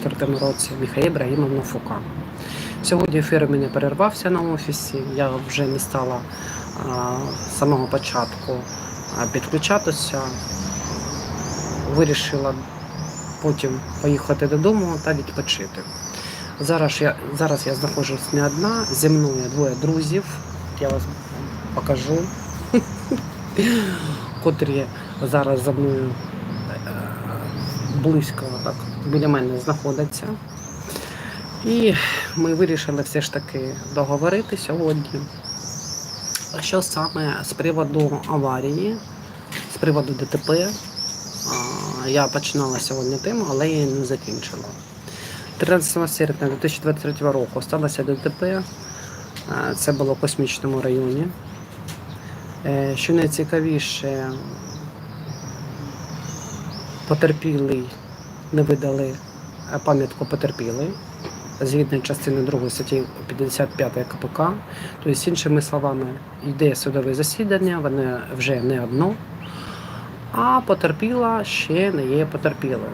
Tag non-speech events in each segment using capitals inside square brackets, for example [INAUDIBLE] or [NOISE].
2004 році Міхаїл Ібрагімовна Фука. Сьогодні ефір мене перервався на офісі. Я вже не стала з самого початку підключатися. Вирішила потім поїхати додому та відпочити. Зараз я, зараз я знаходжусь не одна, зі мною двоє друзів. Я вас покажу, [LAUGHS] котрі зараз за мною е, близько так, біля мене знаходяться. І ми вирішили все ж таки договорити сьогодні. Що саме з приводу аварії, з приводу ДТП. Я починала сьогодні тему, але я не закінчила. 13 серпня 2023 року сталося ДТП. Це було в космічному районі. Е, Що найцікавіше, потерпілий не видали пам'ятку потерпілий згідно частини 2 статті 55 КПК. Тобто, іншими словами, йде судове засідання, воно вже не одно, а потерпіла ще не є потерпілою.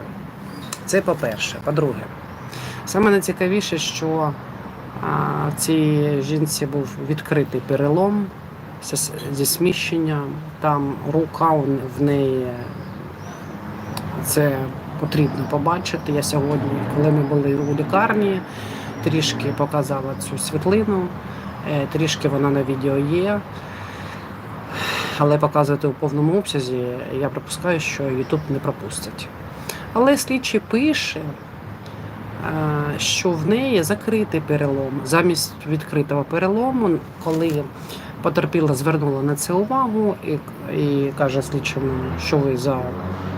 Це по-перше. По-друге, саме найцікавіше, що в цій жінці був відкритий перелом зі сміщенням, там рука в неї. Це потрібно побачити. Я сьогодні, коли ми були у лікарні, трішки показала цю світлину, е, трішки вона на відео є. Але показувати у повному обсязі я припускаю, що YouTube не пропустить. Але слідчий пише, е, що в неї закритий перелом. Замість відкритого перелому, коли потерпіла звернула на це увагу і, і каже слідчому, що ви за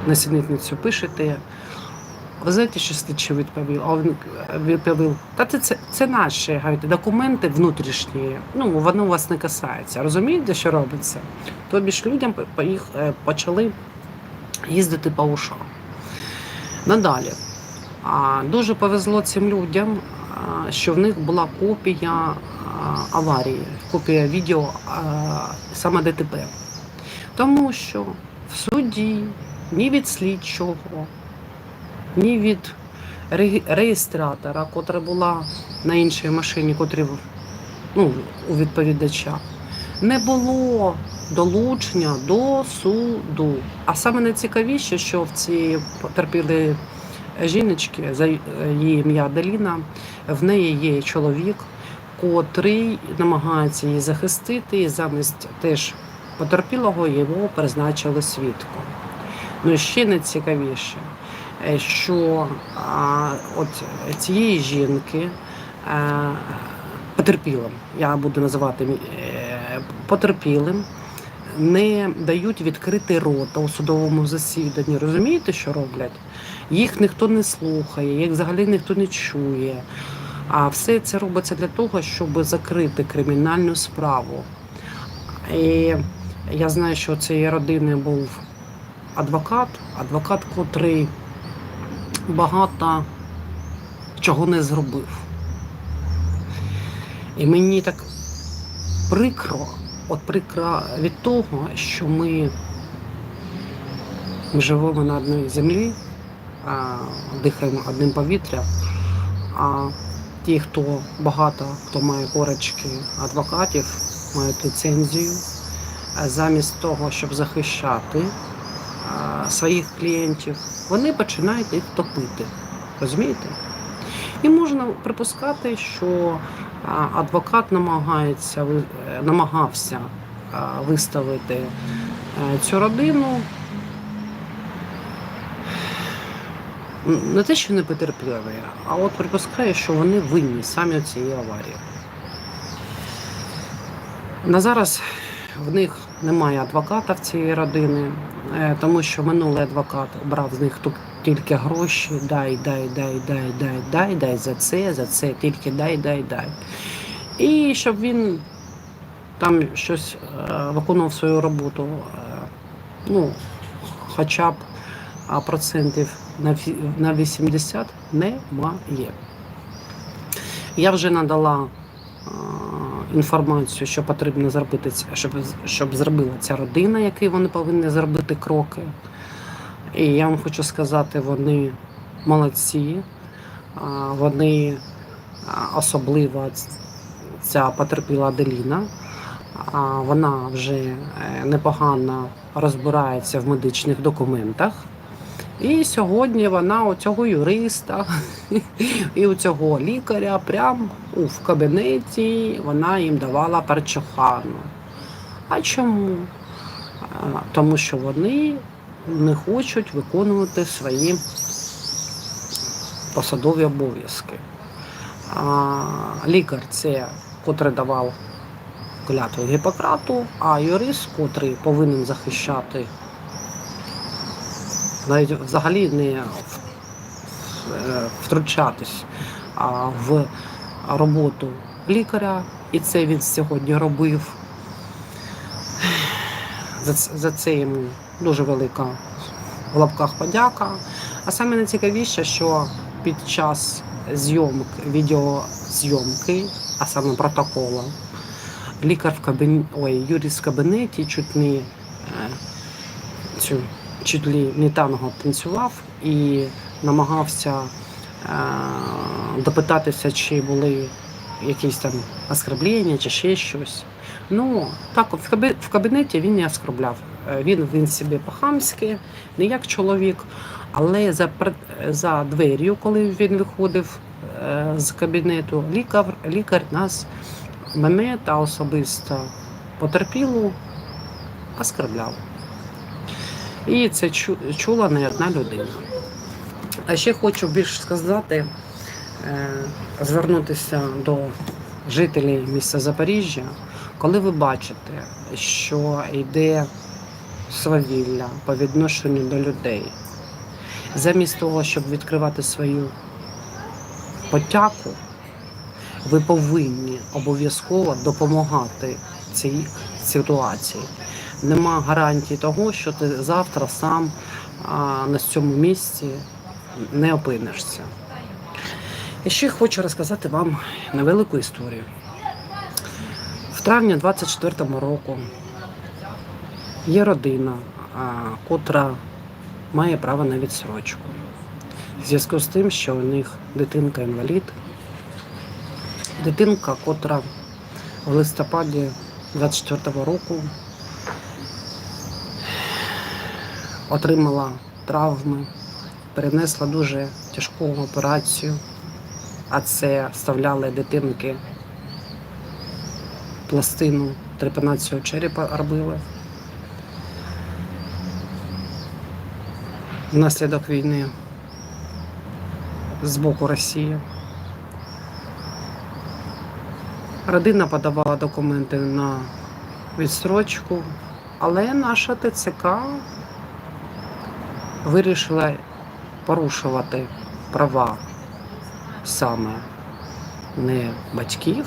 несенітницю пишете. Ви знаєте, що слідчий відповів? А він відповів, та це, це, наші говорить, документи внутрішні, ну воно вас не касається. Розумієте, що робиться? Тобі ж людям їх, е, почали їздити по ушам. Надалі. А, дуже повезло цим людям, що в них була копія аварії, копія відео саме ДТП. Тому що в суді ні від слідчого, ні від реєстратора, котра була на іншій машині, котрі ну, у відповідача, не було долучення до суду. А саме найцікавіше, що в цій потерпілій жіночки, за її ім'я Деліна, в неї є чоловік, котрий намагається її захистити, і замість теж потерпілого його призначили свідком. Ну ще найцікавіше, е, що а, от цієї жінки е, потерпілим, я буду називати е, потерпілим, не дають відкрити рота у судовому засіданні. Розумієте, що роблять? Їх ніхто не слухає, їх взагалі ніхто не чує. А все це робиться для того, щоб закрити кримінальну справу. І я знаю, що у цієї родини був адвокат, адвокат, котрий багато чого не зробив. І мені так прикро, от прикро від того, що ми, ми живемо на одній землі, а, дихаємо одним повітрям, а ті, хто багато, хто має корочки адвокатів, мають ліцензію, замість того, щоб захищати своїх клієнтів, вони починають їх топити. Розумієте? І можна припускати, що адвокат намагається е, намагався виставити е, цю родину. Не те, що не потерпіли, а от припускаю, що вони винні самі цій аварії. На зараз в них немає адвоката в цієї родини, е, тому що минулий адвокат брав з них тут тільки гроші, дай, дай, дай, дай, дай, дай, дай за це, за це, тільки дай, дай, дай. І щоб він там щось е, виконував свою роботу, е, ну, хоча б процентів на ві- на 80 немає. Я вже надала інформацію, що потрібно зробити, щоб, щоб зробила ця родина, які вони повинні зробити кроки. І я вам хочу сказати, вони молодці. вони а, особливо ця потерпіла Аделіна. Вона вже е, непогано розбирається в медичних документах. І сьогодні вона у цього юриста і у цього лікаря прямо в кабінеті вона їм давала перчохану. А чому? Тому що вони не хочуть виконувати свої посадові обов'язки. Лікар це котрий давав клятву Гіппократу, а юрист, котрий повинен захищати навіть взагалі не е, втручатись в роботу лікаря, і це він сьогодні робив. За, це йому дуже велика в лапках подяка. А саме найцікавіше, що під час зйомки, відеозйомки, а саме протокола, лікар в кабінеті, ой, юрист в кабінеті чуть не е, цю чуть ли не танго танцював і намагався е, допитатися, чи були якісь там оскорблення чи ще щось. Ну, так, в, кабінеті він не оскорбляв. Е, Він, він собі по-хамськи, не як чоловік, але за, за двер'ю, коли він виходив е, з кабінету, лікар, лікар нас, мене та особисто потерпілу оскорбляв. І це чула не одна людина. А ще хочу більше сказати, е, звернутися до жителів міста Запоріжжя, коли ви бачите, що йде свавілля по відношенню до людей, замість того, щоб відкривати свою потяку, ви повинні обов'язково допомагати цій ситуації. Нема гарантії того, що ти завтра сам на цьому місці не опинишся. І ще хочу розказати вам невелику історію. В травні 24-му року є родина, котра має право на відсрочку. В зв'язку з тим, що у них дитинка інвалід, дитинка, котра в листопаді 24-го року отримала травми, перенесла дуже тяжку операцію, а це вставляли дитинки пластину трепанацію черепа робили. Внаслідок війни з боку Росії. Родина подавала документи на відстрочку, але наша ТЦК вирішила порушувати права саме не батьків,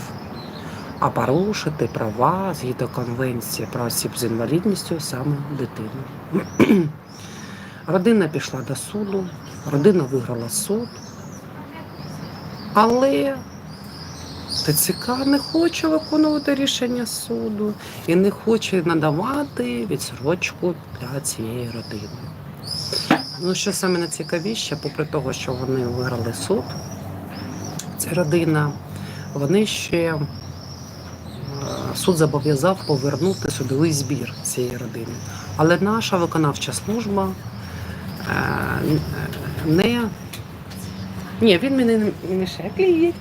а порушити права згідно конвенції про осіб з інвалідністю саме дитини. [CLEARS THROAT] Родина пішла до суду, родина виграла суд, але ТЦК не хоче виконувати рішення суду і не хоче надавати відсрочку для цієї родини. Ну, що саме найцікавіше, попри того, що вони виграли суд, ця родина, вони ще е, суд зобов'язав повернути судовий збір цієї родини. Але наша виконавча служба е, не. Ні, він мені не плізь.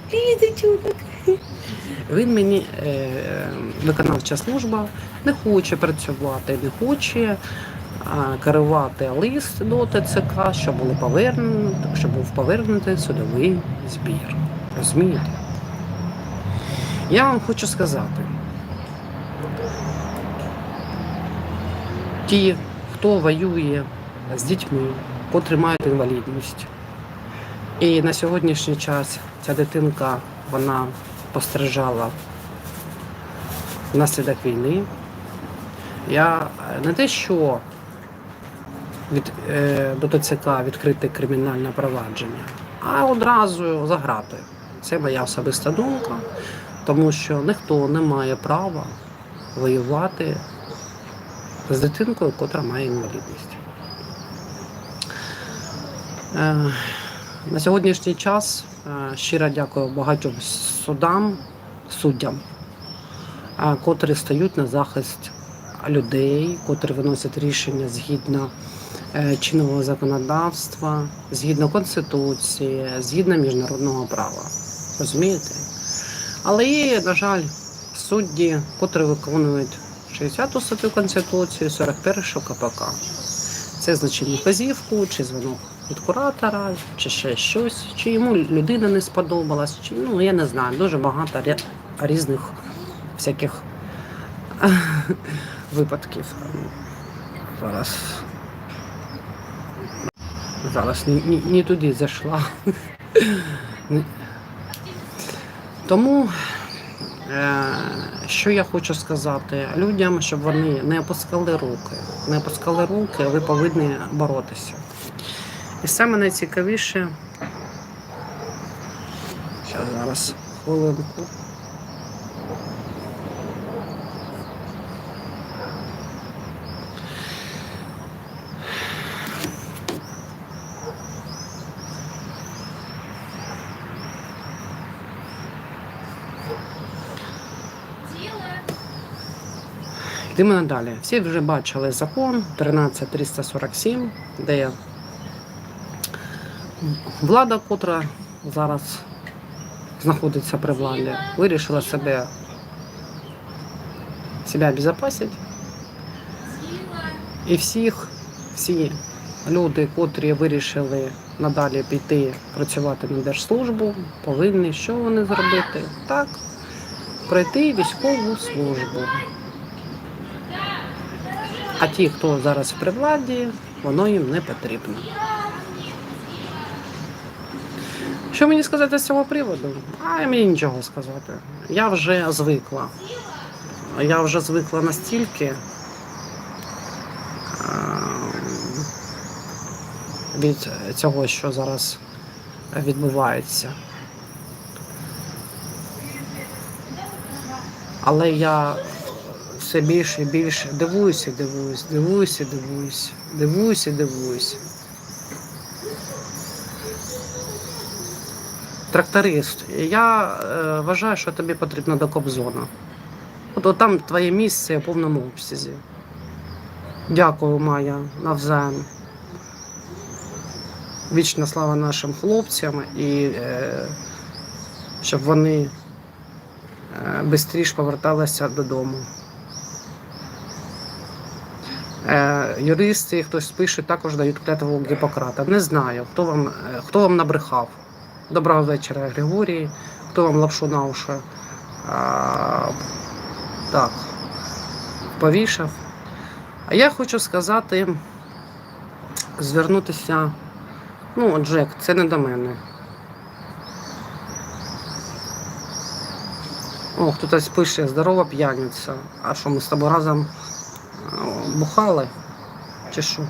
[LAUGHS] Він мені е, виконавча служба не хоче працювати, не хоче керувати лист до ТЦК, щоб були повернені, щоб був повернутий судовий збір. Розумієте? Я вам хочу сказати, ті, хто воює з дітьми, котрі мають інвалідність. І на сьогоднішній час ця дитинка вона постраждала внаслідок війни. Я не те, що від, е, до ТЦК відкрити кримінальне провадження, а одразу заграти. Це моя особиста думка, тому що ніхто не має права воювати з дитинкою, котра має інвалідність. Е, На сьогоднішній час е, щиро дякую багатьом судам, суддям, котрі стають на захист людей, котрі виносять рішення згідно чинного законодавства, згідно Конституції, згідно міжнародного права. Розумієте? Але є, на жаль, судді, котрі виконують 60-ту статтю Конституції, 41 КПК. Це значить вказівку, чи дзвонок від куратора, чи ще щось, чи йому людина не сподобалась, чи ну я не знаю, дуже багато різних всяких [LAUGHS] випадків. Зараз. Зараз не туди зайшла. Тому Е, Що я хочу сказати людям, щоб вони не опускали руки. Не опускали руки, ви повинні боротися. І саме найцікавіше. Зараз хвилинку. Йдемо надалі. Всі вже бачили закон 13347, де влада, котра зараз знаходиться при владі, вирішила себе себе обезопасити. І всіх, всі люди, котрі вирішили надалі піти працювати на держслужбу, повинні що вони зробити? Так, пройти військову службу. А ті, хто зараз при владі, воно їм не потрібно. Що мені сказати з цього приводу? А мені нічого сказати. Я вже звикла. Я вже звикла настільки від цього, що зараз відбувається. Але я все більше і більше дивуюся, дивуюся, дивуюся, дивуюся, дивуюся, дивуюся. Тракторист, я е, вважаю, що тобі потрібна до Кобзона. От, там твоє місце в повному обсязі. Дякую, Майя, навзаєм. Вічна слава нашим хлопцям і е, щоб вони е, швидше поверталися додому. Е, юристи, хтось пише, також дають клятву Гіппократа. Не знаю, хто вам, е, хто вам набрехав. Доброго вечора, Григорій. Хто вам лапшу на уші? А, так, повішав. А я хочу сказати, звернутися. Ну, Джек, це не до мене. О, хтось пише, здорова п'яниця. А що ми з тобою разом бухали? Чи що?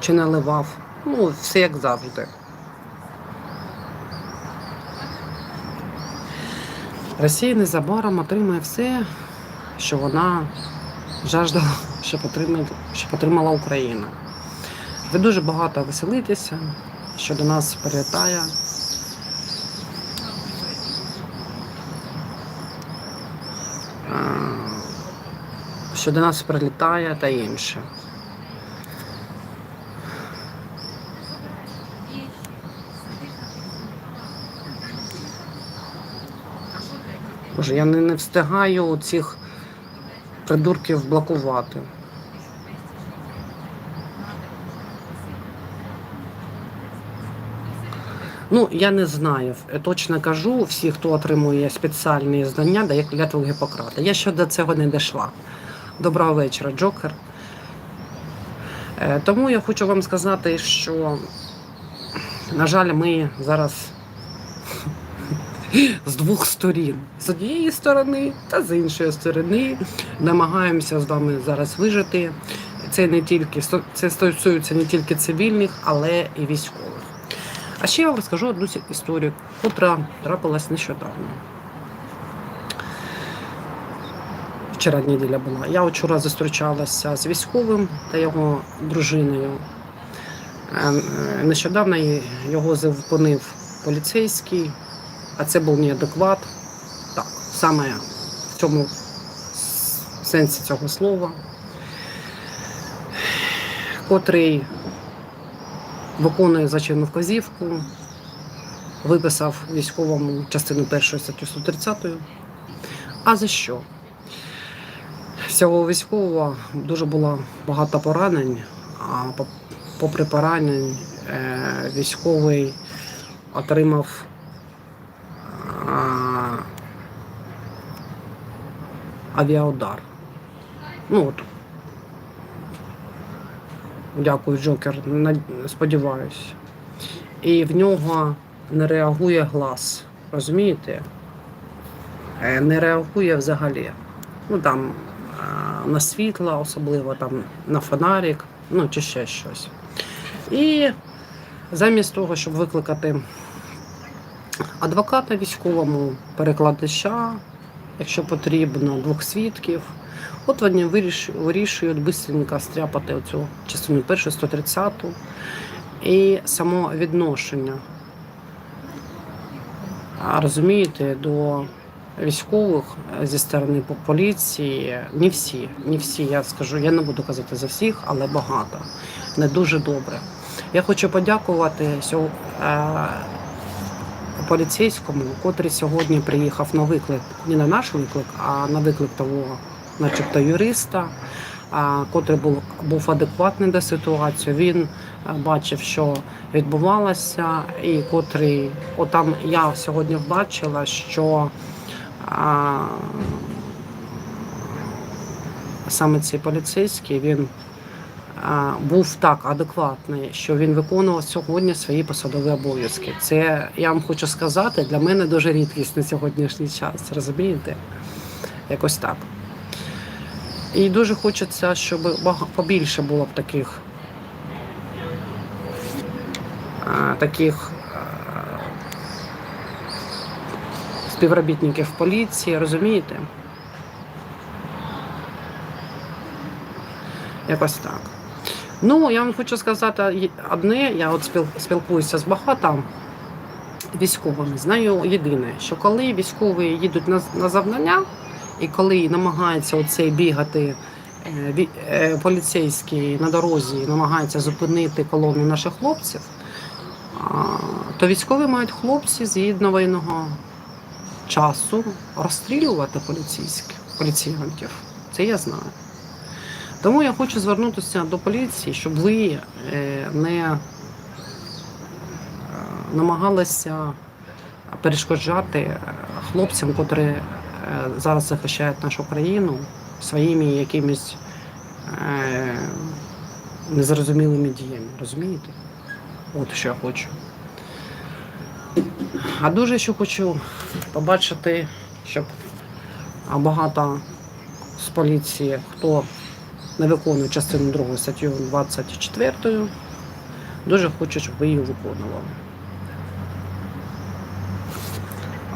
Чи наливав? Ну, все як завжди. Росія незабаром отримає все, що вона жаждала, щоб отримати, щоб отримала Україна. Ви дуже багато веселитеся, що до нас прилітає. Що до нас прилітає та інше. Боже, я не, не встигаю цих придурків блокувати. Ну, я не знаю. Е, Точно кажу, всі, хто отримує спеціальні знання, дає клятву Гіппократа. Я ще до цього не дійшла. Доброго вечора, Джокер. Е, Тому я хочу вам сказати, що, на жаль, ми зараз з двох сторін. З однієї сторони та з іншої сторони намагаємося з вами зараз вижити. Це не тільки це стосується не тільки цивільних, але і військових. А ще я вам розкажу одну історію, котра трапилась нещодавно. Вчора неділя була. Я вчора зустрічалася з військовим та його дружиною. Е, е, Нещодавно його зупинив поліцейський, а це був неадекват. Так, саме в цьому сенсі цього слова, котрий виконує зачинну вказівку, виписав військовому частину першої статтю 130. А за що? Всього військового дуже було багато поранень, а попри поранень е, військовий отримав авіаудар. Ну от. Дякую, Джокер. Сподіваюсь. І в нього не реагує глаз. Розумієте? Е, Не реагує взагалі. Ну там е, на світло, особливо там на фонарик, ну чи ще щось. І замість того, щоб викликати адвоката військовому, перекладача, якщо потрібно, двох свідків, от вони вирішують бистренько стряпати оцю частину першу, 130-ту і само відношення. А, Розумієте, до військових е, зі сторони поліції, не всі, не всі, я скажу, я не буду казати за всіх, але багато. Не дуже добре. Я хочу подякувати сьо- е, поліцейському, котрий сьогодні приїхав на виклик, не на наш виклик, а на виклик того, начебто, юриста, котрий був, був адекватний до ситуації. Він е, бачив, що відбувалося, і котрий, отам я сьогодні бачила, що а, саме цей поліцейський він був так адекватний, що він виконував сьогодні свої посадові обов'язки. Це я вам хочу сказати, для мене дуже рідкість на сьогоднішній час. Розумієте? Якось так. І дуже хочеться, щоб побільше було б таких. Таких а, співробітників поліції, розумієте? Якось так. Ну, я вам хочу сказати одне, я от спіл- спілкуюся з багато військовими. Знаю єдине, що коли військові їдуть на, на завдання, і коли намагаються оцей бігати е, е, поліцейський на дорозі, намагаються зупинити колону наших хлопців, то військові мають хлопці згідно воєнного часу розстрілювати поліцейських поліціянтів. Це я знаю. Тому я хочу звернутися до поліції, щоб ви е, не е, намагалися перешкоджати е, хлопцям, котрі зараз захищають нашу країну своїми якимись незрозумілими діями. Розумієте? От що я хочу. А дуже ще хочу побачити, щоб багато з поліції, хто не виконує частину 2 статтю 24, дуже хочу, щоб ви її виконували.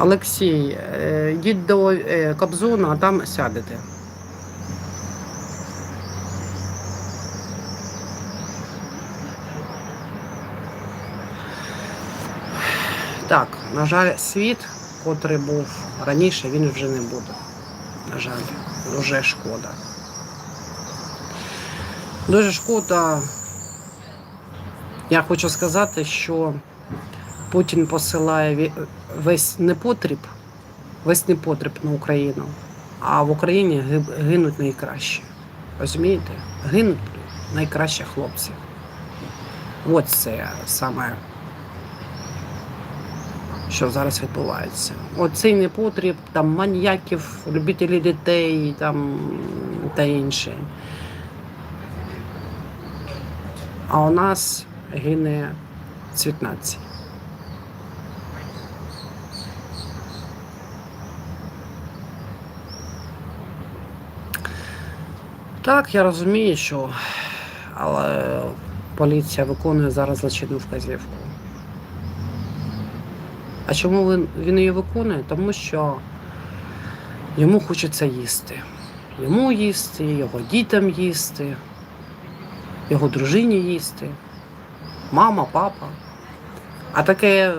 Олексій, е, йдіть до е, Кобзона, а там сядете. Так, на жаль, світ, котрий був раніше, він вже не буде. На жаль, вже шкода. Дуже шкода. Я хочу сказати, що Путін посилає весь непотріб, весь непотріб на Україну, а в Україні гинуть найкращі. Розумієте? Гинуть найкращі хлопці. От це саме, що зараз відбувається. Оцей непотріб, там маньяків, любителів дітей там, та інше. А у нас гине цвіт нації. Так, я розумію, що але поліція виконує зараз злочинну вказівку. А чому він, він її виконує? Тому що йому хочеться їсти. Йому їсти, його дітям їсти, його дружині їсти. мама, папа. А таке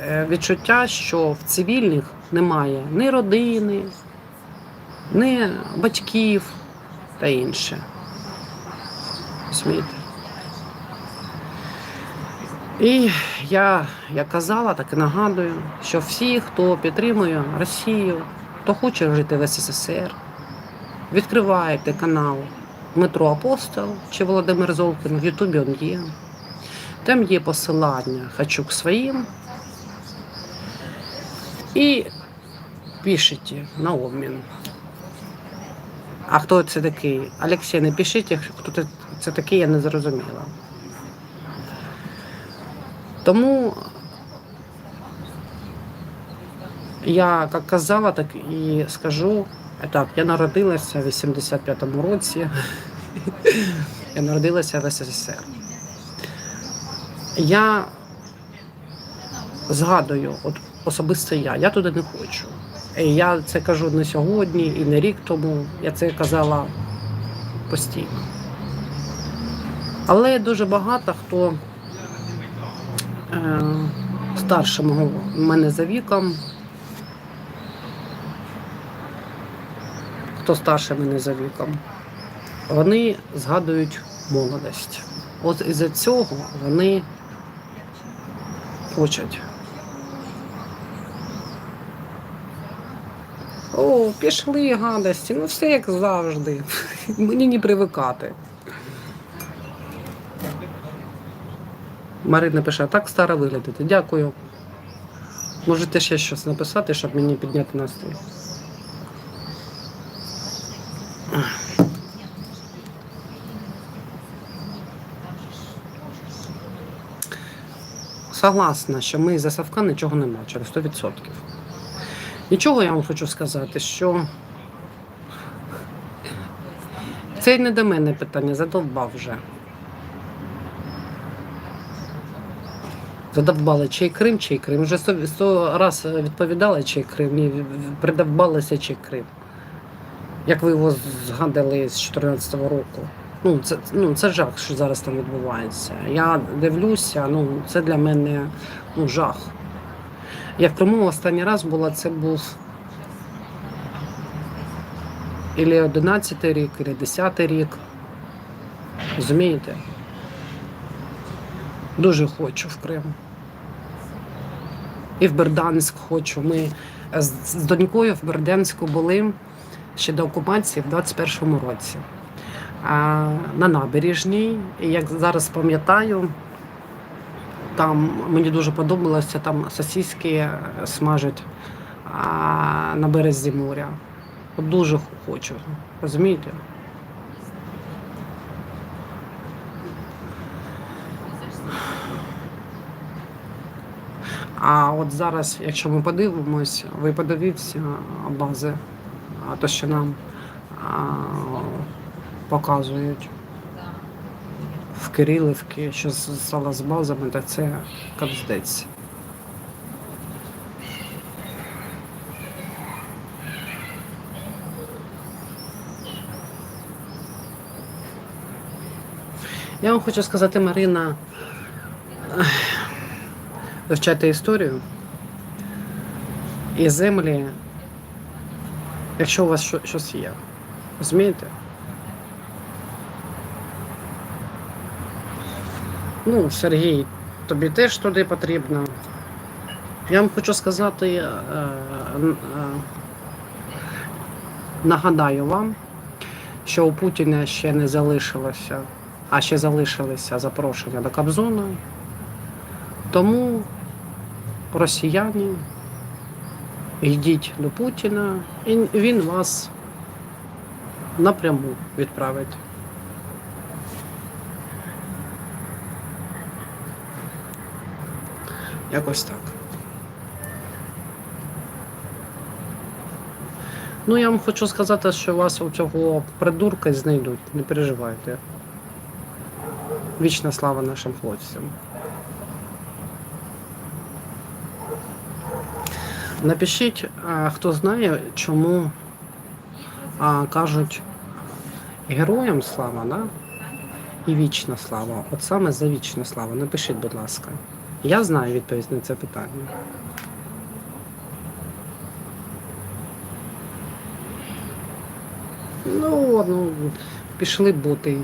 е, відчуття, що в цивільних немає ні родини, ні батьків та інше. Розумієте? І я, як казала, так і нагадую, що всі, хто підтримує Росію, хто хоче жити в СССР, відкривайте канал Дмитро Апостол чи Володимир Золкін, в Ютубі він є. Там є посилання «Хочу к своїм. І пишіть на обмін. А хто це такий? Олексій, не пишіть, хто це такий, я не зрозуміла. Тому я як казала, так і скажу. Так, я народилася в 85-му році. Я народилася в СССР. Я згадую, от особисто я, я туди не хочу. І я це кажу не сьогодні і не рік тому. Я це казала постійно. Але дуже багато хто е, старше мого мене за віком. Хто старше мене за віком, вони згадують молодость. От із-за цього вони хочуть. О, пішли гадості, ну все як завжди. [LAUGHS] Мені не привикати. Марина пише, так старо виглядите. Дякую. Можете ще щось написати, щоб мені підняти настрій. Согласна, що ми за Савка нічого не бачили, 100%. Нічого я вам хочу сказати, що це не до мене питання, задовбав вже. Задовбали чий Крим, чий Крим. Вже сто, раз відповідали, чий Крим, і придовбалися чий Крим. Як ви його згадали з 2014 року. Ну, це, ну, це жах, що зараз там відбувається. Я дивлюся, ну, це для мене ну, жах. Я в Криму останній раз була, це був ілі 11 рік, ілі 10 рік. Розумієте? Дуже хочу в Крим. І в Берданськ хочу. Ми з, з донькою в Бердянську були ще до окупації в 21-му році. На набережній. І як зараз пам'ятаю, там мені дуже подобалося, там сосиски смажать а, на березі моря. Дуже хочу, розумієте? А от зараз, якщо ми подивимось, ви подивіться бази, то, що нам показують в Кирилівці, що стало з базами, то це капздець. Я вам хочу сказати, Марина, ех, вивчайте історію і землі, якщо у вас щось є. Розумієте? Ну, Сергій, тобі теж туди потрібно. Я вам хочу сказати, е, е, нагадаю вам, що у Путіна ще не залишилося, а ще залишилися запрошення до Кобзона. Тому росіяни йдіть до Путіна, і він вас напряму відправить. Якось так. Ну, я вам хочу сказати, що вас у цього придурка знайдуть, не переживайте. Вічна слава нашим хлопцям. Напишіть, хто знає, чому а, кажуть героям слава, да? і вічна слава. От саме за вічну славу. Напишіть, будь ласка. Я знаю відповідь на це питання. Ну, ну, пішли бути.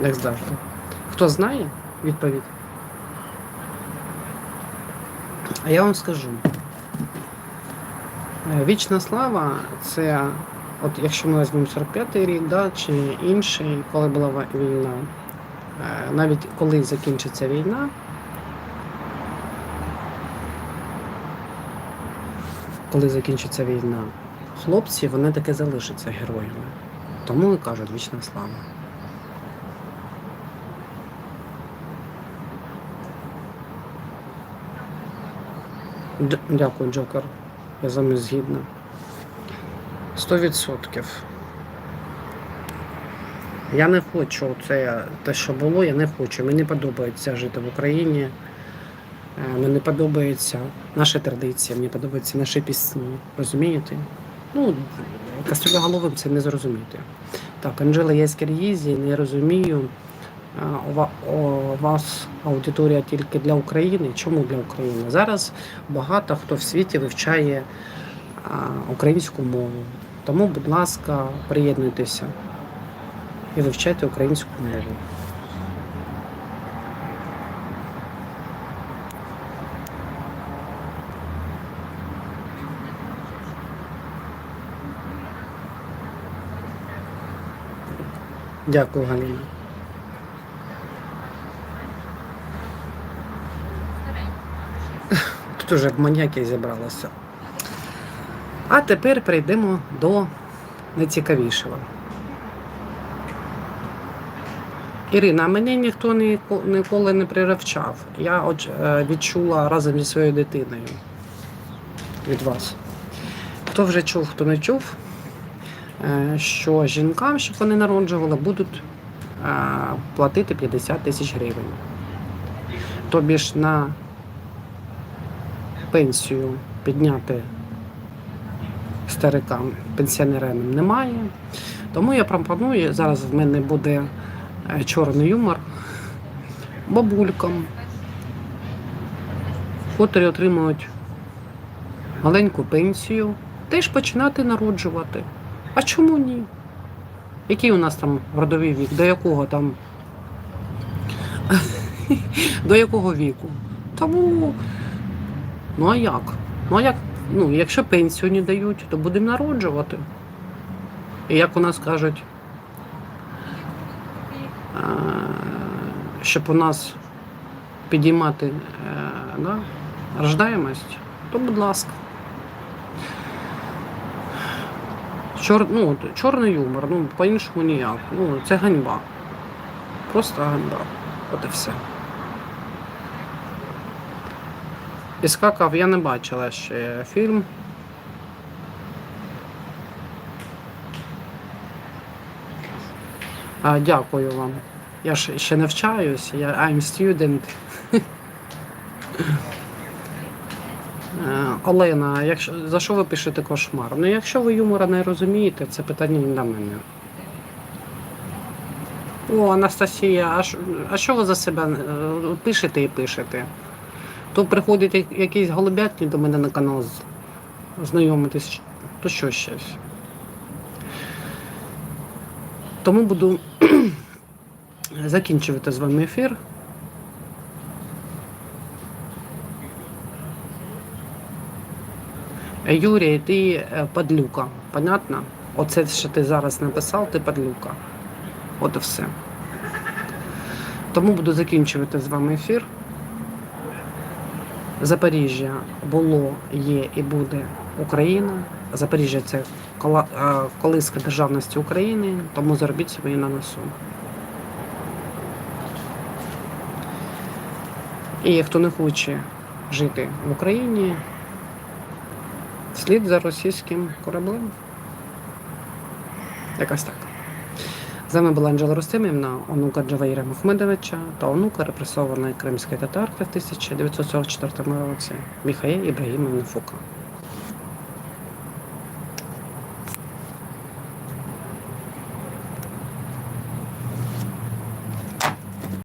Як завжди. Хто знає відповідь? А я вам скажу. Е, Вічна слава це, от якщо ми візьмемо 45-й рік, да, чи інший, коли була війна, е, навіть коли закінчиться війна, коли закінчиться війна, хлопці вони таки залишаться героями. Тому і кажуть вічна слава. Д- Дякую, Джокер. Я з вами згідна. Сто відсотків. Я не хочу це те, що було, я не хочу. Мені подобається жити в Україні. Е, Мені подобаються наші традиції, мені подобаються наші пісні. Розумієте? Ну, кастрюлеголовим це не зрозуміти. Так, Анжела Яскер'їзі, не розумію. У вас аудиторія тільки для України. Чому для України? Зараз багато хто в світі вивчає українську мову. Тому, будь ласка, приєднуйтеся і вивчайте українську мову. Дякую, Галіна. Тут уже маніяки зібралося. А тепер перейдемо до найцікавішого. Ірина, мене ніхто ніколи не приревчав. Я е, відчула разом зі своєю дитиною від вас. Хто вже чув, хто не чув, е, що жінкам, щоб вони народжували, будуть е, платити 50 тисяч гривень. Тобі ж на пенсію підняти старикам, пенсіонерам немає. Тому я пропоную, зараз в мене буде е, чорний юмор бабулькам, котрі отримують маленьку пенсію, теж починати народжувати. А чому ні? Який у нас там родовий вік? До якого там? [LAUGHS] До якого віку? Тому Ну а як? Ну а як? Ну, якщо пенсію не дають, то будемо народжувати. І як у нас кажуть, е, щоб у нас підіймати е, да, рождаємость, то будь ласка. Чор, ну, чорний юмор, ну по-іншому ніяк. Ну, це ганьба. Просто ганьба. От і все. І скакав, я не бачила ще фільм. А, дякую вам. Я ж ще навчаюсь, я I'm student. [LAUGHS] Е, Олена, якщо, за що ви пишете кошмар? Ну, якщо ви юмора не розумієте, це питання не до мене. О, Анастасія, а що, а що ви за себе е, пишете і пишете? То приходять я- якісь голубятні до мене на канал знайомитись, то що щось. Тому буду [CLEARS THROAT] закінчувати з вами ефір. Е, Юрій, ти е, падлюка, понятно? Оце, що ти зараз написав, ти падлюка. От і все. Тому буду закінчувати з вами ефір. Запоріжжя було, є і буде Україна. Запоріжжя це е, колиска державності України, тому заробіть собі на носу. І хто не хоче жити в Україні, слід за російським кораблем. Якось так. З вами була Анжела Ростимівна, онука Джаваїра Мухмедовича та онука репресованої кримської татарки в 1944 році Міхаїл Ібрагімовна Фука.